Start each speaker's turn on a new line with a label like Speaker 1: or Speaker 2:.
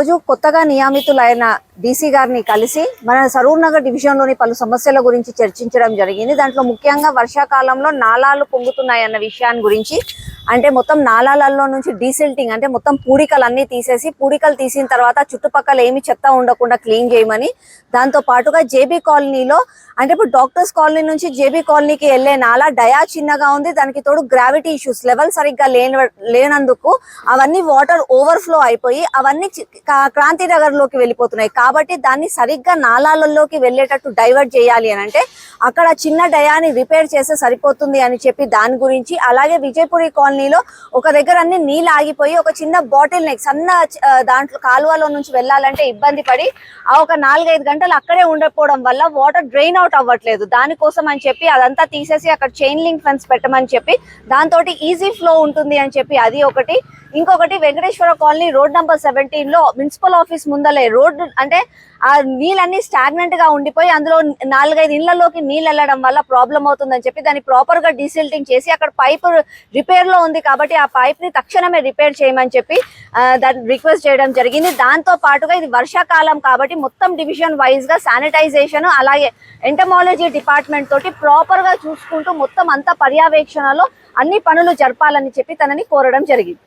Speaker 1: రోజు కొత్తగా నియమితులైన డీసీ గారిని కలిసి మన సరూర్ నగర్ డివిజన్లోని పలు సమస్యల గురించి చర్చించడం జరిగింది. దాంట్లో ముఖ్యంగా వర్షాకాలంలో నాలాలు పొంగుతున్నాయి అన్న విషయాన్ని గురించి అంటే మొత్తం నాలాలలో నుంచి డీసిల్టింగ్ అంటే మొత్తం పూడికలు అన్ని తీసేసి పూడికలు తీసిన తర్వాత చుట్టుపక్కల ఏమి చెత్త ఉండకుండా క్లీన్ చేయమని. దాంతో పాటుగా జేబీ కాలనీలో అంటే ఇప్పుడు డాక్టర్స్ కాలనీ నుంచి జేబీ కాలనీకి వెళ్ళే నాలా డయా చిన్నగా ఉంది. దానికి తోడు గ్రావిటీ ఇష్యూస్ లెవెల్ సరిగ్గా లేని లేనందుకు అవన్నీ వాటర్ ఓవర్ఫ్లో అయిపోయి అవన్నీ చి- క్రాంతి నగర్లోకి వెళ్ళిపోతున్నాయి. కాబట్టి దాన్ని సరిగ్గా నాలాలలోకి వెళ్ళేటట్టు డైవర్ట్ చేయాలి అని అంటే అక్కడ చిన్న డయాని రిపేర్ చేస్తే సరిపోతుంది అని చెప్పి దాని గురించి అలాగే విజయపురి కాలనీలో ఒక దగ్గర అన్ని నీళ్ళు ఆగిపోయి ఒక చిన్న బాటిల్ నెక్ సన్న దాంట్లో కాలువలో నుంచి వెళ్ళాలంటే ఇబ్బంది పడి ఆ ఒక నాలుగైదు గంటలు అక్కడే ఉండకపోవడం వల్ల వాటర్ డ్రైన్ అవుట్ అవ్వట్లేదు. దానికోసం అని చెప్పి అదంతా తీసేసి అక్కడ చైన్ లింక్ ఫెన్స్ పెట్టమని చెప్పి దాంతో ఈజీ ఫ్లో ఉంటుంది అని చెప్పి అది ఒకటి. ఇంకొకటి వెంకటేశ్వర కాలనీ రోడ్ నంబర్ సెవెంటీన్లో మున్సిపల్ ఆఫీస్ ముందలే రోడ్డు అంటే ఆ నీళ్ళన్నీ స్టాగ్నెంట్గా ఉండిపోయి అందులో నాలుగైదు ఇళ్ళలోకి నీళ్ళు వెళ్ళడం వల్ల ప్రాబ్లం అవుతుందని చెప్పి దాన్ని ప్రాపర్గా డీసిల్టింగ్ చేసి అక్కడ పైప్ రిపేర్లో ఉంది కాబట్టి ఆ పైప్ని తక్షణమే రిపేర్ చేయమని చెప్పి దాన్ని రిక్వెస్ట్ చేయడం జరిగింది. దాంతో పాటుగా ఇది వర్షాకాలం కాబట్టి మొత్తం డివిజన్ వైజ్గా శానిటైజేషన్ అలాగే ఎంటమాలజీ డిపార్ట్మెంట్ తోటి ప్రాపర్గా చూసుకుంటూ మొత్తం అంతా పర్యవేక్షణలో అన్ని పనులు జరపాలని చెప్పి తనని కోరడం జరిగింది.